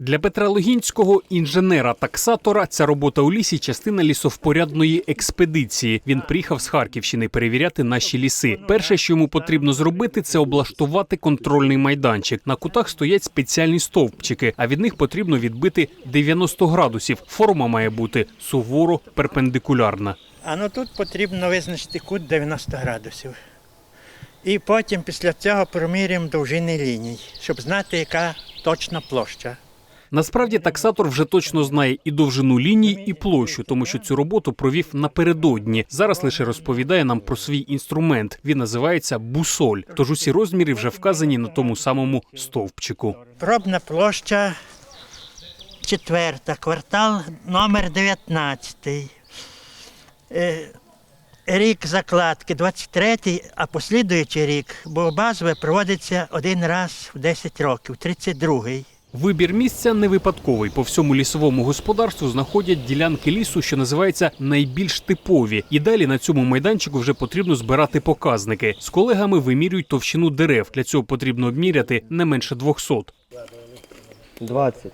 Для Петра Логінського, інженера-таксатора, ця робота у лісі частина лісовпорядної експедиції. Він приїхав з Харківщини перевіряти наші ліси. Перше, що йому потрібно зробити, це облаштувати контрольний майданчик. На кутах стоять спеціальні стовпчики, а від них потрібно відбити 90 градусів. Форма має бути суворо перпендикулярна. А ну тут потрібно визначити кут 90 градусів. І потім після цього проміряємо довжини ліній, щоб знати, яка точна площа. Насправді таксатор вже точно знає і довжину ліній, і площу, тому що цю роботу провів напередодні. Зараз лише розповідає нам про свій інструмент. Він називається бусоль. Тож усі розміри вже вказані на тому самому стовпчику. Пробна площа четверта, квартал номер 19. Е, Рік закладки 23, а послідуючий рік, бо базове проводиться один раз в 10 років, 32-й. Вибір місця не випадковий. По всьому лісовому господарству знаходять ділянки лісу, що називаються найбільш типові. І далі на цьому майданчику вже потрібно збирати показники. З колегами вимірюють товщину дерев. Для цього потрібно обміряти не менше 200. 20.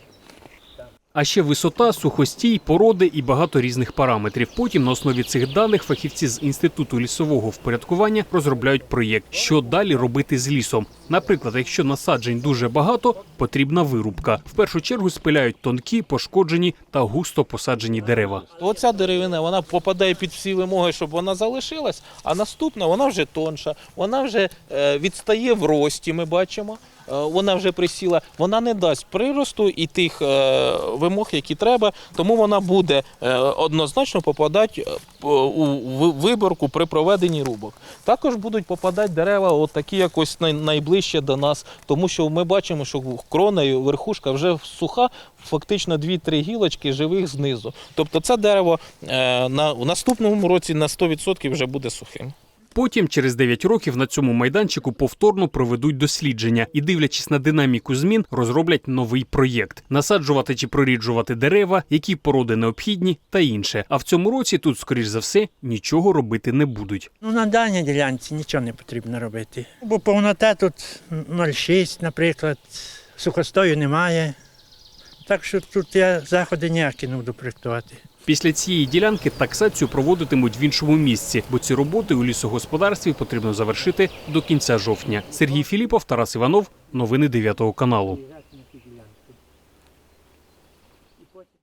А ще висота, сухостій, породи і багато різних параметрів. Потім на основі цих даних фахівці з інституту лісового впорядкування розробляють проєкт, що далі робити з лісом. Наприклад, якщо насаджень дуже багато, потрібна вирубка. В першу чергу спиляють тонкі, пошкоджені та густо посаджені дерева. Оця деревина вона попадає під всі вимоги, щоб вона залишилась, а наступна вона вже тонша, вона вже е, відстає в рості, ми бачимо. Е, Вона вже присіла, вона не дасть приросту і тих е, вимог, які треба, тому вона буде однозначно попадати у виборку при проведенні рубок. Також будуть попадати дерева, такі якось найближче до нас, тому що ми бачимо, що крона і верхушка вже суха, фактично 2-3 гілочки живих знизу. Тобто це дерево е, на, в наступному році на 100% вже буде сухим. Потім, через 9 років, на цьому майданчику повторно проведуть дослідження і, дивлячись на динаміку змін, розроблять новий проєкт: насаджувати чи проріджувати дерева, які породи необхідні та інше. А в цьому році тут, скоріш за все, нічого робити не будуть. Ну, на даній ділянці нічого не потрібно робити. Бо повнота тут 0,6, наприклад, сухостою немає. Так що тут я заходи ніякі не буду проєктувати. Після цієї ділянки таксацію проводитимуть в іншому місці, бо ці роботи у лісогосподарстві потрібно завершити до кінця жовтня. Сергій Філіпов, Тарас Іванов, новини 9 каналу.